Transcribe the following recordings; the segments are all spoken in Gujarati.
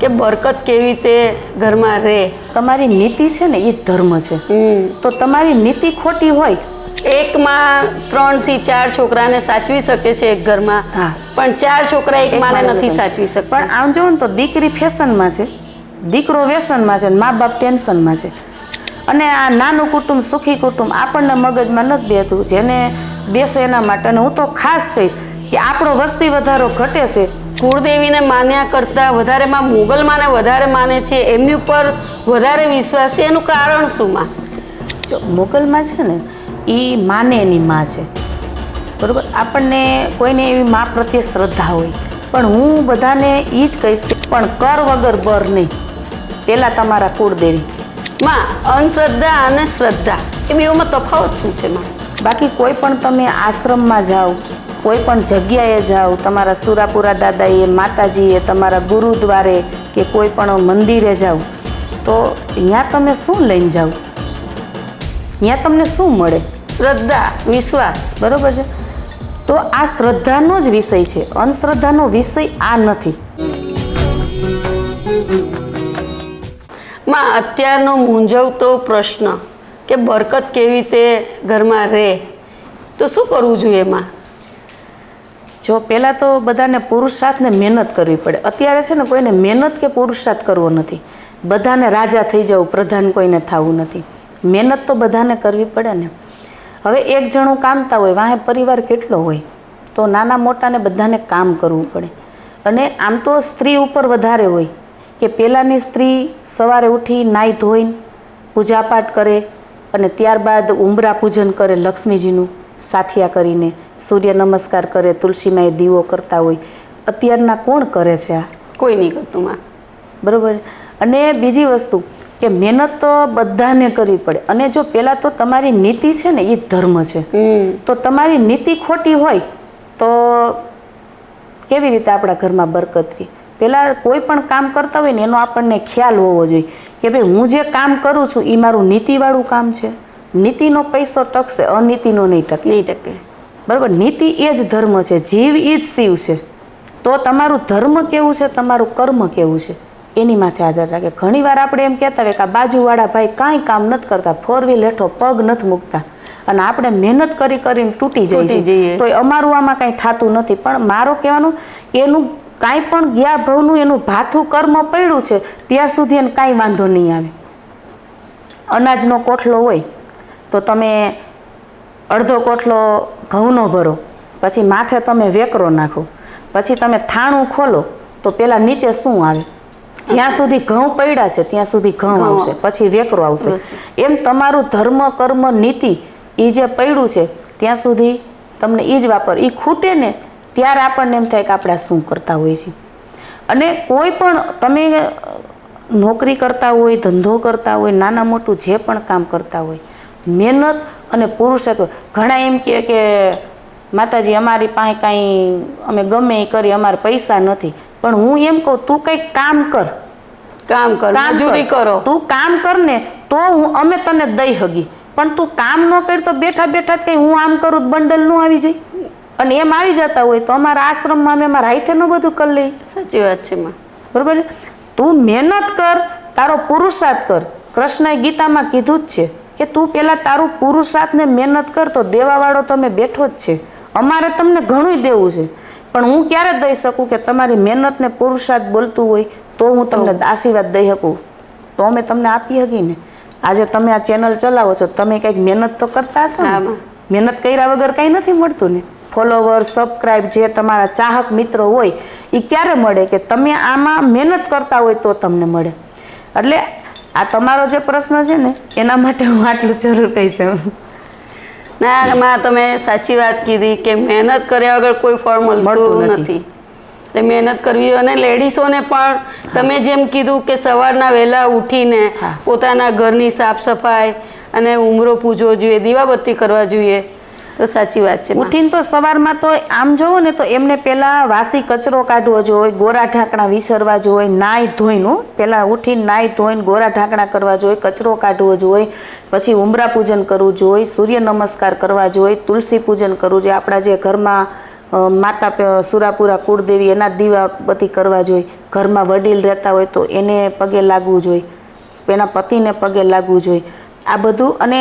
કે બરકત કેવી રીતે ઘરમાં રહે. તમારી નીતિ છે ને એ ધર્મ છે. તો તમારી નીતિ ખોટી હોય. એકમાં ત્રણથી ચાર છોકરાને સાચવી શકે છે એક ઘરમાં. પણ ચાર છોકરા એક માને નથી. સાચવી શકતા. પણ આમ ને તો દીકરી ફેશનમાં છે. દીકરો વ્યસનમાં છે મા બાપ ટેન્શનમાં છે. અને આ નાનું કુટુંબ સુખી કુટુંબ આપણને મગજમાં નથી બેતું જેને બેસે એના માટે. અને હું તો ખાસ કહીશ કે આપણો વસ્તી વધારો ઘટે છે. કુળદેવીને માન્યા કરતા વધારેમાં મુગલ માને વધારે માને છે એમની ઉપર વધારે વિશ્વાસ છે એનું કારણ શું માં? જો મોગલમાં છે ને એ માને એની માં છે. બરાબર? આપણને કોઈને એવી મા પ્રત્યે શ્રદ્ધા હોય. પણ હું બધાને એ જ કહીશ કે પણ કર વગર બર નહીં. પહેલાં તમારા કુળદેવી. માં અંધશ્રદ્ધા અને શ્રદ્ધા એ બેઓમાં તફાવત શું છે માં? બાકી કોઈ પણ તમે આશ્રમમાં જાઓ કોઈ પણ જગ્યાએ જાઓ તમારા સુરાપુરા દાદાએ માતાજીએ તમારા ગુરુદ્વારે કે કોઈ પણ મંદિરે જાઓ તો ત્યાં તમે શું લઈને જાઓ? ત્યાં તમને શું મળે? શ્રદ્ધા વિશ્વાસ. બરોબર છે? તો આ શ્રદ્ધાનો જ વિષય છે. અંધશ્રદ્ધાનો વિષય આ નથી. માં અત્યારનો મૂંઝવતો પ્રશ્ન કે બરકત કેવી રીતે ઘરમાં રહે? તો શું કરવું જોઈએ માં? જો પહેલાં તો બધાને પુરુષાર્થને મહેનત કરવી પડે. અત્યારે છે ને કોઈને મહેનત કે પુરુષાર્થ કરવો નથી. બધાને રાજા થઈ જવું, પ્રધાન કોઈને થવું નથી. મહેનત તો બધાને કરવી પડે ને. હવે એક જણું કામતા હોય, વાહે પરિવાર કેટલો હોય, તો નાના મોટાને બધાને કામ કરવું પડે. અને આમ તો સ્ત્રી ઉપર વધારે હોય કે પહેલાંની સ્ત્રી સવારે ઉઠી નાહી ધોઈને પૂજાપાઠ કરે અને ત્યારબાદ ઉંબરા પૂજન કરે લક્ષ્મીજીનું સાથિયા કરીને. સૂર્ય નમસ્કાર કરે તુલસીમાં દીવો કરતા હોય અત્યારના કોણ કરે છે આ? કોઈ નહીં કરતું માં. બરાબર? અને બીજી વસ્તુ કે મહેનત તો બધાને કરવી પડે. અને જો પહેલાં તો તમારી નીતિ છે ને એ ધર્મ છે. તો તમારી નીતિ ખોટી હોય તો કેવી રીતે આપણા ઘરમાં બરકત રહી? પહેલાં કોઈ પણ કામ કરતા હોય ને એનો આપણને ખ્યાલ હોવો જોઈએ કે ભાઈ હું જે કામ કરું છું એ મારું નીતિવાળું કામ છે. નીતિનો પૈસો ટકશે અનીતિનો નહીં ટકે. નહીં ટકે. બરાબર? નીતિ એ જ ધર્મ છે. જીવ એ જ શિવ છે. તો તમારું ધર્મ કેવું છે? તમારું કર્મ કેવું છે? એની માથે આધાર રાખે. ઘણીવાર આપણે એમ કહેતા હોય કે આ બાજુવાળા ભાઈ કાંઈ કામ નથી કરતા. ફોર વ્હીલ હેઠો પગ નથી મૂકતા. અને આપણે મહેનત કરી કરીને તૂટી જઈએ. તો અમારું આમાં કાંઈ થતું નથી. પણ મારો કહેવાનું એનું કાંઈ પણ ગયા ભવનું એનું ભાથું કર્મ પડ્યું છે ત્યાં સુધી એને કાંઈ વાંધો નહીં આવે. અનાજનો કોઠલો હોય તો તમે અડધો કોઠલો ઘઉંનો ભરો. પછી માથે તમે વેકરો નાખો. પછી તમે થાણું ખોલો તો પેલા નીચે શું આવે? જ્યાં સુધી ઘઉં પડ્યા છે ત્યાં સુધી ઘઉં આવશે. પછી વેકરો આવશે. આવશે. એમ તમારું ધર્મ કર્મ નીતિ એ જે પડ્યું છે ત્યાં સુધી તમને એ જ વાપર. એ ખૂટે ને ત્યારે આપણને એમ થાય કે આપણે શું કરતા હોઈએ છીએ. અને કોઈ પણ તમે નોકરી કરતા હોય ધંધો કરતા હોય નાના મોટું જે પણ કામ કરતા હોય મહેનત અને પુરુષત્વ ઘણા એમ કહે કે માતાજી અમારી પાસે કાંઈ અમે ગમે એ કરી અમારે પૈસા નથી. પણ હું એમ કહું તું કંઈક કામ કર. કામ કર મજૂરી કર. તું કામ કર ને તો હું અમે તને દઈ હગી. પણ તું કામ ન કરી તો બેઠા બેઠા જ કંઈ હું આમ કરું બંડલનું આવી જાય. અને એમ આવી જતા હોય તો અમારા આશ્રમમાં અમે અમારા હાથે ન બધું કરી લઈએ. સાચી વાત છે માં. બરાબર તું મહેનત કર તારો પુરુષાર્થ કર. કૃષ્ણએ ગીતામાં કીધું જ છે કે તું પહેલાં તારું પુરુષાર્થને મહેનત કર તો દેવાવાળો તમે બેઠો જ છે. અમારે તમને ઘણું દેવું છે. પણ હું ક્યારે દઈ શકું કે તમારી મહેનતને પુરુષાર્થ બોલતું હોય તો હું તમને આશીર્વાદ દઈ શકું? તો અમે તમને આપી શકી ને. આજે તમે આ ચેનલ ચલાવો છો તમે કંઈક મહેનત તો કરતા હશો ને. મહેનત કર્યા વગર કંઈ નથી મળતું ને. ફોલોવર સબસ્ક્રાઈબ જે તમારા ચાહક મિત્રો હોય એ ક્યારે મળે કે તમે આમાં મહેનત કરતા હોય તો તમને મળે. એટલે આ તમારો જે પ્રશ્ન છે ને એના માટે હું આટલું જરૂર કહીશ એમ. ના માં તમે સાચી વાત કીધી કે મહેનત કર્યા વગર કોઈ ફળ મળતું. નથી એટલે મહેનત કરવી અને લેડીઝોને પણ તમે જેમ કીધું કે સવારના વહેલા ઉઠીને પોતાના ઘરની સાફ સફાઈ અને ઉમરો પૂજવો જોઈએ દીવાબત્તી કરવા જોઈએ તો સાચી વાત છે. ઉઠીને તો સવારમાં તો આમ જોવો ને તો એમને પહેલાં વાસી કચરો કાઢવો જોઈએ ગોરા ઢાંકણા વિસરવા જોઈએ નાહી ધોઈનું. પહેલાં ઉઠીને નાહી ધોઈને ગોરા ઢાંકણા કરવા જોઈએ કચરો કાઢવો જોઈએ. પછી ઉમરા પૂજન કરવું જોઈએ સૂર્ય નમસ્કાર કરવા જોઈએ તુલસી પૂજન કરવું જોઈએ. આપણા જે ઘરમાં માતા સુરાપુરા કુળદેવી એના દીવાબત્તી કરવા જોઈએ. ઘરમાં વડીલ રહેતા હોય તો એને પગે લાગવું જોઈએ. એના પતિને પગે લાગવું જોઈએ. આ બધું અને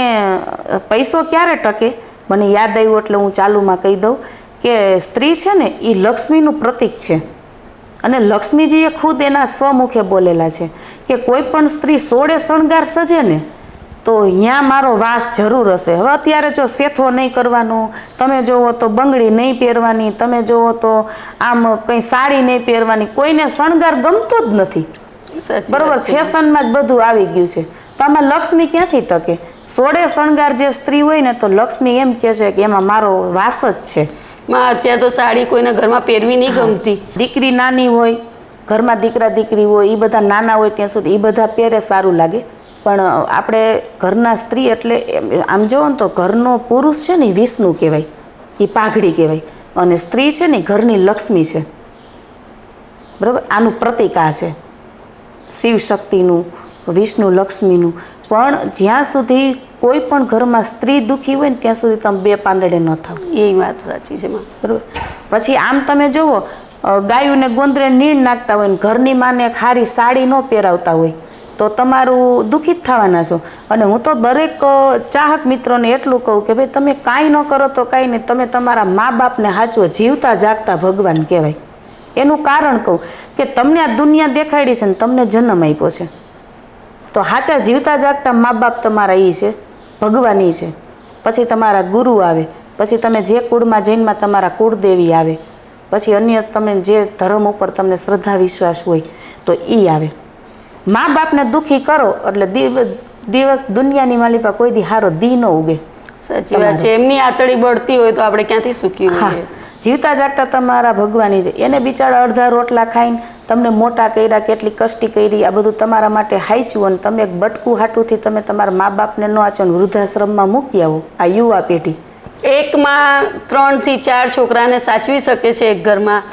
પૈસો ક્યારે ટકે? મને યાદ આવ્યું એટલે હું ચાલુમાં કહી દઉં કે સ્ત્રી છે ને એ લક્ષ્મીનું પ્રતીક છે. અને લક્ષ્મીજીએ ખુદ એના સ્વમુખે બોલેલા છે કે કોઈ પણ સ્ત્રી સોળે શણગાર સજે ને તો ત્યાં મારો વાસ જરૂર હશે. હવે અત્યારે જો સેથો નહીં કરવાનો તમે જુઓ તો બંગડી નહીં પહેરવાની તમે જુઓ તો આમ કંઈ સાડી નહીં પહેરવાની કોઈને શણગાર ગમતો જ નથી. બરોબર? ફેશનમાં જ બધું આવી ગયું છે. તો આમાં લક્ષ્મી ક્યાંથી ટકે? સોળે શણગાર જે સ્ત્રી હોય ને તો લક્ષ્મી એમ કહે છે કે એમાં મારો વાસ જ છે. માં અત્યારે તો સાડી કોઈને ઘરમાં પહેરવી નહીં ગમતી. દીકરી નાની હોય ઘરમાં દીકરા દીકરી હોય એ બધા નાના હોય ત્યાં સુધી એ બધા પહેરે સારું લાગે. પણ આપણે ઘરના સ્ત્રી એટલે આમ જોવો ને તો ઘરનો પુરુષ છે ને વિષ્ણુ કહેવાય. એ પાઘડી કહેવાય. અને સ્ત્રી છે ને ઘરની લક્ષ્મી છે. બરાબર? આનું પ્રતિક આ છે. શિવ શક્તિનું વિષ્ણુ લક્ષ્મીનું. પણ જ્યાં સુધી કોઈ પણ ઘરમાં સ્ત્રી દુઃખી હોય ને ત્યાં સુધી તમે બે પાંદડે ન થાવ. એ વાત સાચી છે બરાબર. પછી આમ તમે જુઓ ગાયોને ગોંદરે નીણ નાખતા હોય ને ઘરની માને ખારી સાડી ન પહેરાવતા હોય તો તમારું દુઃખી જ થવાના છો. અને હું તો દરેક ચાહક મિત્રોને એટલું કહું કે ભાઈ તમે કાંઈ ન કરો તો કાંઈ નહીં તમે તમારા મા બાપને સાચવો જીવતા જાગતા ભગવાન કહેવાય. એનું કારણ કહું કે તમને આ દુનિયા દેખાડી છે ને તમને જન્મ આપ્યો છે. તો હાચા જીવતા જાગતા મા બાપ તમારા એ છે ભગવાન એ છે. પછી તમારા ગુરુ આવે પછી તમે જે કુળમાં જૈનમાં તમારા કુળદેવી આવે પછી અન્ય તમે જે ધર્મ ઉપર તમને શ્રદ્ધા વિશ્વાસ હોય તો એ આવે. મા બાપને દુઃખી કરો એટલે દિવ- દિવસ દુનિયાની માલિપા કોઈ દી હારો દી ન ઉગે. સાચી વાત છે. એમની આતડી બળતી હોય તો આપણે ક્યાંથી સુખી હા. હોઈએ જીવતા જાગતા તમારા ભગવાની છે એને બિચારા અડધા રોટલા ખાઈને તમને મોટા કર્યા કેટલી કષ્ટી કરી આ બધું તમારા માટે હાચવું અને તમે એક બટકું હાટુંથી તમે તમારા મા બાપને ન આચો ને વૃદ્ધાશ્રમમાં મૂકી આવો આ યુવા પેઢી. એકમાં ત્રણથી ચાર છોકરાને સાચવી શકે છે એક ઘરમાં.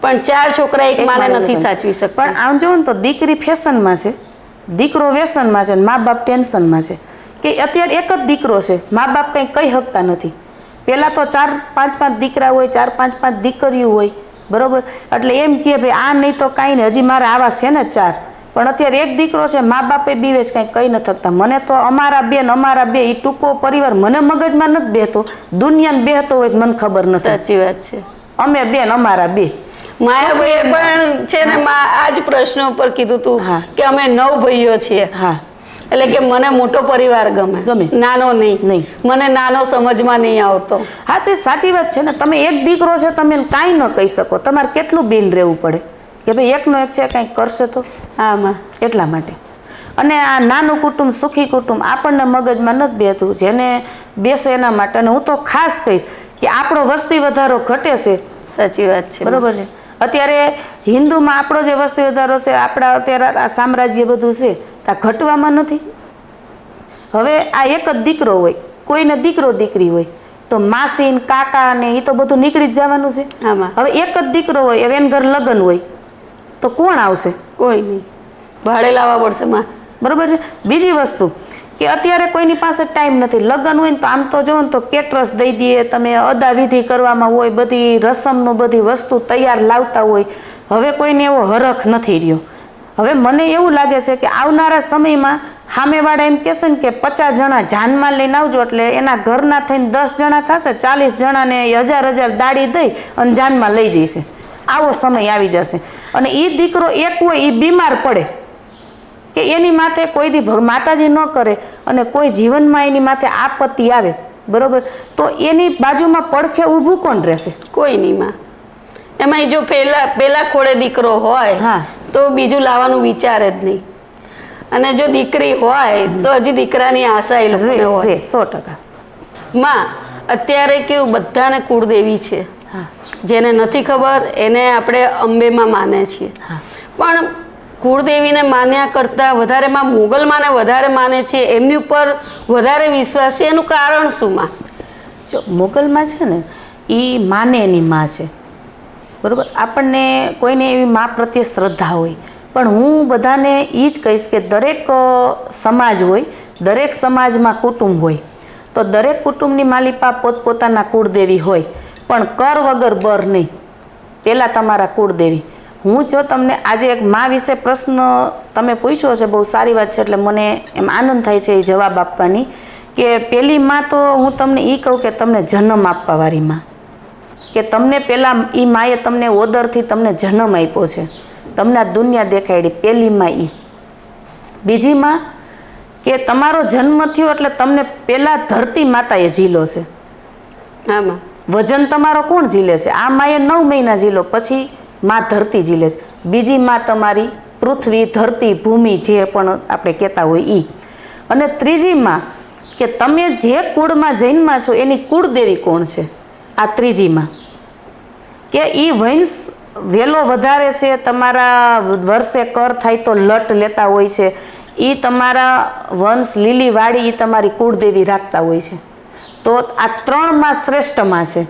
પણ ચાર છોકરા એક માને નથી. સાચવી શકતા. પણ આમ જોવો ને તો દીકરી ફેશનમાં છે દીકરો વ્યસનમાં છે મા બાપ ટેન્શનમાં છે. કે અત્યારે એક જ દીકરો છે મા બાપ કંઈ કહી શકતા નથી. પહેલાં તો ચાર પાંચ પાંચ દીકરા હોય ચાર પાંચ પાંચ દીકરીઓ હોય બરાબર? એટલે એમ કહે ભાઈ આ નહીં તો કાંઈ નહીં હજી મારા આવા છે ને ચાર. પણ અત્યારે એક દીકરો છે મા બાપે બીવે છે કંઈ કહી ન થતા મને તો અમારા બેન અમારા બે એ ટૂંકો પરિવાર મને મગજમાં નથી બેહતો. દુનિયાને બેહતો હોય મને ખબર નથી. સાચી વાત છે. અમે બેન અમારા બે. માયાભાઈએ પણ છે ને આ જ પ્રશ્ન ઉપર કીધું તું હા. કે અમે નવ ભાઈઓ છીએ. હા. એટલે કે મને મોટો પરિવાર ગમે. ગમે. નાનો નહીં. નહીં. મને નાનો સમજમાં નહીં આવતો. હા તે સાચી વાત છે ને. તમે એક દીકરો છે તમે કાંઈ ન કહી શકો. તમારે કેટલું બિલ રહેવું પડે? કે ભાઈ એકનો એક છે કાંઈક કરશે તો? હા માં. એટલા માટે. અને આ નાનું કુટુંબ સુખી કુટુંબ આપણને મગજમાં નથી બેતું જેને બેસે એના માટે. અને હું તો ખાસ કહીશ કે આપણો વસ્તી વધારો ઘટે છે. સાચી વાત છે બરોબર છે? અત્યારે હિન્દુમાં આપણો જે વસ્તી વધારો છે આપણા અત્યારે આ સામ્રાજ્ય બધું છે તો ઘટવામાં નથી. હવે આ એક જ દીકરો હોય કોઈને દીકરો દીકરી હોય તો માસી ને કાકા ને એ તો બધું નીકળી જ જવાનું છે. હવે એક જ દીકરો હોય હવે એને ઘર લગ્ન હોય તો કોણ આવશે? કોઈ નહીં. ભાડે લાવવા પડશે માં. બરોબર છે? બીજી વસ્તુ કે અત્યારે કોઈની પાસે ટાઈમ નથી. લગ્ન હોય ને તો આમ તો જો ને તો કેટરસ દઈ દઈએ તમે અદા વિધિ કરવામાં હોય બધી રસમનું બધી વસ્તુ તૈયાર લાવતા હોય. હવે કોઈને એવો હરખ નથી રહ્યો. હવે મને એવું લાગે છે કે આવનારા સમયમાં સામેવાળા એમ કહેશે ને કે પચાસ જણા જાનમાં લઈને આવજો એટલે એના ઘરના થઈને દસ જણા થશે ચાલીસ જણાને હજાર હજાર દાડી દઈ અને જાનમાં લઈ જઈશે. આવો સમય આવી જશે. અને એ દીકરો એક હોય એ બીમાર પડે કે એની માથે કોઈ દી માતાજી ન કરે અને કોઈ જીવનમાં એની માથે આપત્તિ આવે બરોબર? તો એની બાજુમાં પડખે ઊભું કોણ રહેશે? કોઈ નહીં માં. એમાં જો પેલા પેલા ખોળે દીકરો હોય હા. તો બીજું લાવવાનું વિચારે જ નહીં. અને જો દીકરી હોય તો હજી દીકરાની આશા એ લોકોને હોય. સો ટકા. માં અત્યારે કેવું બધાને કુળદેવી છે. જેને નથી ખબર એને આપણે અંબેમાં માને છીએ. પણ કુળદેવીને માન્યા કરતાં વધારેમાં મોગલમાંને વધારે માને છે એમની ઉપર વધારે વિશ્વાસ છે એનું કારણ શું માં? જો મોગલમાં છે ને એ માને એની માં છે. બરોબર? આપણને કોઈને એવી મા પ્રત્યે શ્રદ્ધા હોય. પણ હું બધાને એ જ કહીશ કે દરેક સમાજ હોય, દરેક સમાજમાં કુટુંબ હોય, તો દરેક કુટુંબની માલિપા પોતપોતાના કુળદેવી હોય, પણ કર વગર બર નહીં. પહેલાં તમારા કુળદેવી. હું જો તમને આજે એક મા વિશે પ્રશ્ન તમે પૂછ્યો છે, બહુ સારી વાત છે, એટલે મને એમ આનંદ થાય છે એ જવાબ આપવાની, કે પેલી માં તો હું તમને એ કહું કે તમને જન્મ આપવાવાળી માં. કે તમને પહેલાં એ માએ તમને ઓદરથી તમને જન્મ આપ્યો છે. તમને આ દુનિયા દેખાડી પહેલી માં એ બીજી માં કે તમારો જન્મ થયો એટલે તમને પહેલાં ધરતી માતાએ ઝીલો છે. આમાં. વજન તમારો કોણ ઝીલે છે? આ માએ નવ મહિના ઝીલો પછી માં ધરતી ઝીલે છે. બીજી માં તમારી પૃથ્વી ધરતી ભૂમિ જે પણ આપણે કહેતા હોય એ અને ત્રીજી માં કે તમે જે કુળમાં જન્મા છો એની કુળદેવી કોણ છે? આ ત્રીજીમાં. કે એ વંશ વેલો વધારે છે, તમારા વર્ષે કર થાય તો લટ લેતા હોય છે. એ તમારા વંશ લીલી વાડી એ તમારી કુળદેવી રાખતા હોય છે. તો આ ત્રણમાં શ્રેષ્ઠમાં છે.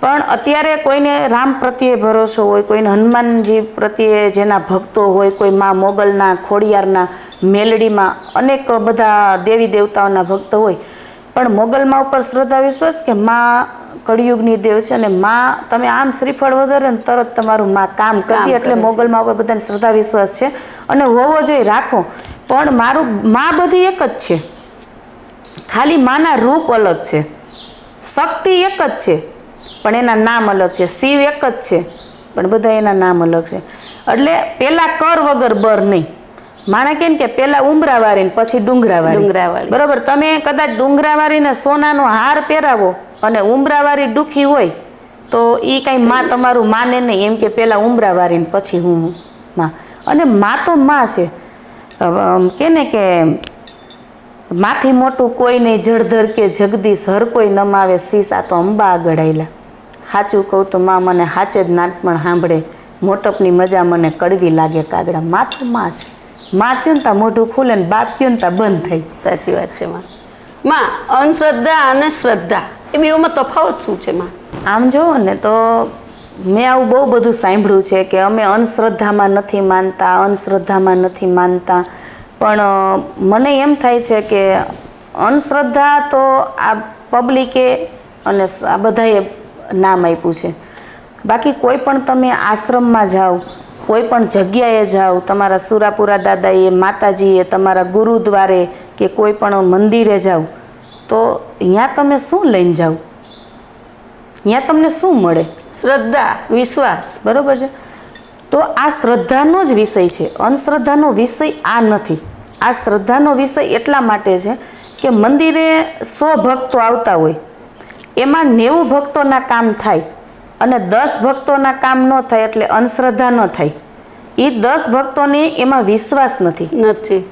પણ અત્યારે કોઈને રામ પ્રત્યે ભરોસો હોય, કોઈને હનુમાનજી પ્રત્યે જેના ભક્તો હોય, કોઈ મા મોગલના, ખોડિયારના, મેલડીમાં અનેક બધા દેવી દેવતાઓના ભક્તો હોય. પણ મોગલમાં ઉપર શ્રદ્ધા વિશ્વાસ કે માં કળિયુગની દેવ છે અને માં તમે આમ શ્રીફળ વધારે ને તરત તમારું માં કામ કરતી એટલે મોગલમાં ઉપર બધાને શ્રદ્ધા વિશ્વાસ છે. અને હોવો જોઈએ રાખો. પણ મારું માં બધી એક જ છે. ખાલી માના રૂપ અલગ છે. શક્તિ એક જ છે. પણ એના નામ અલગ છે. શિવ એક જ છે. પણ બધા એના નામ અલગ છે. એટલે પહેલાં કર વગર બર નહીં. માણે કેમ કે પહેલાં ઉમરાવાળી ને પછી ડુંગરાવાળી ડુંગરાવાળી. બરોબર તમે કદાચ ડુંગરાવાળીને સોનાનો હાર પહેરાવો અને ઉમરાવાળી દુખી હોય તો એ કાંઈ માં તમારું માને નહીં એમ કે પહેલાં ઉમરાવાળી ને પછી હું માં. અને માં તો માં છે. કે ને કે માથી મોટું કોઈ નહીં જળધર કે જગદીશ હર કોઈ નમાવે શીશ આ તો અંબા આગળ આયલા. સાચું કહું તો માં મને હાચે જ નાનપણ સાંભળે મોટપની મજા મને કડવી લાગે કાગડા. માથું માં છે. માં કયું ને મોઢું ખુલે ને બાપ કયું ને બંધ થઈ સાચી વાત છે માં. માં અંધશ્રદ્ધા અને શ્રદ્ધા એ બેમાં તફાવત શું છે માં? આમ જુઓ ને તો મેં આવું બહુ બધું સાંભળ્યું છે કે અમે અંધશ્રદ્ધામાં નથી માનતા અંધશ્રદ્ધામાં નથી માનતા. પણ મને એમ થાય છે કે અંધશ્રદ્ધા તો આ પબ્લિકે અને આ બધાએ નામ આપ્યું છે. બાકી કોઈ પણ તમે આશ્રમમાં જાઓ કોઈ પણ જગ્યાએ જાઓ તમારા સુરાપુરા દાદાએ માતાજીએ તમારા ગુરુદ્વારે કે કોઈ પણ મંદિરે જાઓ તો અહીંયા તમે શું લઈને જાઓ? ત્યાં તમને શું મળે? શ્રદ્ધા વિશ્વાસ. બરાબર છે? તો આ શ્રદ્ધાનો જ વિષય છે. અંધશ્રદ્ધાનો વિષય આ નથી. આ શ્રદ્ધાનો વિષય એટલા માટે છે કે મંદિરે સો ભક્તો આવતા હોય. એમાં નેવું ભક્તોના કામ થાય. અને દસ ભક્તોના કામ ન થાય એટલે અંધશ્રદ્ધા ન થાય. એ દસ ભક્તોને એમાં વિશ્વાસ નથી. નથી.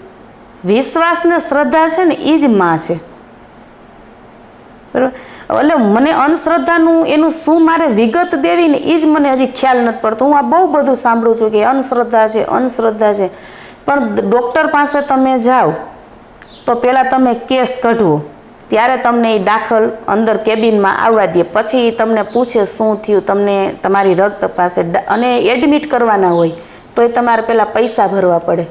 વિશ્વાસ ને શ્રદ્ધા છે ને એ જ માં છે. બરાબર? એટલે મને અંધશ્રદ્ધાનું એનું શું મારે વિગત દેવી ને એ જ મને હજી ખ્યાલ નથી પડતો. હું આ બહુ બધું સાંભળું છું કે અંધશ્રદ્ધા છે અંધશ્રદ્ધા છે. પણ ડૉક્ટર પાસે તમે જાઓ તો પહેલાં તમે કેસ કઢવો. ત્યારે તમને એ દાખલ અંદર કેબિનમાં આવવા દે. પછી તમને પૂછે શું થયું તમને તમારી રગ તપાસે અને એડમિટ કરવાના હોય તો એ તમારે પહેલાં પૈસા ભરવા પડે.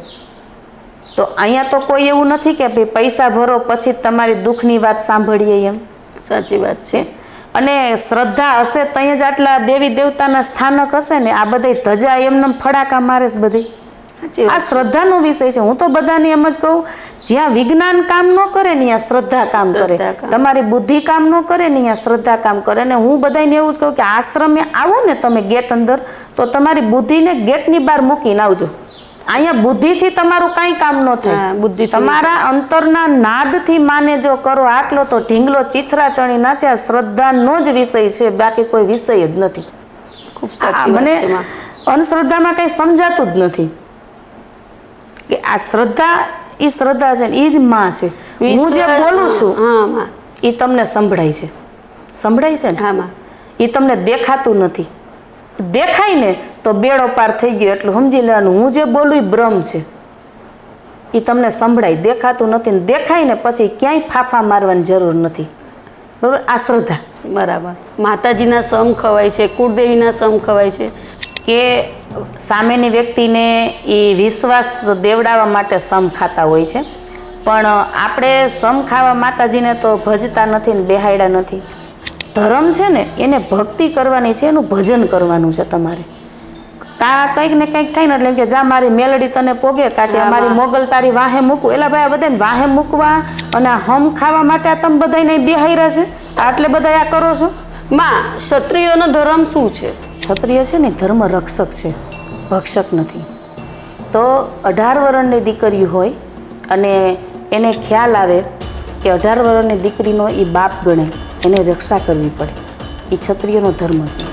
તો અહીંયા તો કોઈ એવું નથી કે ભાઈ પૈસા ભરો પછી તમારી દુઃખની વાત સાંભળીએ એમ. સાચી વાત છે. અને શ્રદ્ધા હશે ત્યાં જ આટલા દેવી દેવતાના સ્થાનક હશે ને આ બધા ધજા એમને ફડાકા મારે છે બધી આ શ્રદ્ધાનો વિષય છે. હું તો બધાને એમ જ કહું જ્યાં વિજ્ઞાન કામ ન કરે ને ત્યાં શ્રદ્ધા કામ કરે. તમારી બુદ્ધિ કામ ન કરે ને ત્યાં શ્રદ્ધા કામ કરે. અને હું બધાને એવું જ કહું કે આશ્રમે આવો ને તમે ગેટ અંદર તો તમારી બુદ્ધિને ગેટની બહાર મૂકીને આવજો. અહીંયા બુદ્ધિથી તમારું કાંઈ કામ ન થાય. બુદ્ધિ તમારા અંતરના નાદથી માને જો કરો આટલો તો ઢીંગલો ચિથરા તણી નાચે. આ શ્રદ્ધાનો જ વિષય છે. બાકી કોઈ વિષય જ નથી. ખૂબ મને અંધશ્રદ્ધામાં કંઈ સમજાતું જ નથી. કે આ શ્રદ્ધા એ શ્રદ્ધા છે ને એ જ માં છે. હું જે બોલું છું હા એ તમને સંભળાય છે. સંભળાય છે ને? હા માં. એ તમને દેખાતું નથી. દેખાય ને તો બેડો પાર થઈ ગયો એટલું સમજી લેવાનું. હું જે બોલું એ બ્રહ્મ છે. એ તમને સંભળાય. દેખાતું નથી ને દેખાય ને પછી ક્યાંય ફાફા મારવાની જરૂર નથી. બરાબર? આ શ્રદ્ધા. બરાબર. માતાજીના સમ ખવાય છે કુળદેવીના સમ ખવાય છે. કે સામેની વ્યક્તિને એ વિશ્વાસ દેવડાવવા માટે સમ ખાતા હોય છે. પણ આપણે સમ ખાવા માતાજીને તો ભજતા નથી ને બેહાડ્યા નથી. ધર્મ છે ને એને ભક્તિ કરવાની છે એનું ભજન કરવાનું છે તમારે. કાં કંઈક ને કંઈક થાય ને એટલે કે જા મારી મેલડી તને પોગે કાં કે હા, મોગલ તારી વાહે મૂકું. એટલે ભાઈ આ બધાને વાહે મૂકવા અને હમ ખાવા માટે આ તમે બધાને રહ્યા છે? આટલે બધા આ કરો છો? માં ક્ષત્રિયોનો ધર્મ શું છે? ક્ષત્રિય છે ને ધર્મ રક્ષક છે, ભક્ષક નથી. તો અઢાર વર્ષની દીકરી હોય અને એને ખ્યાલ આવે કે અઢાર વર્ષની દીકરીનો એ બાપ ગણે, એને રક્ષા કરવી પડે. એ ક્ષત્રિયનો ધર્મ છે.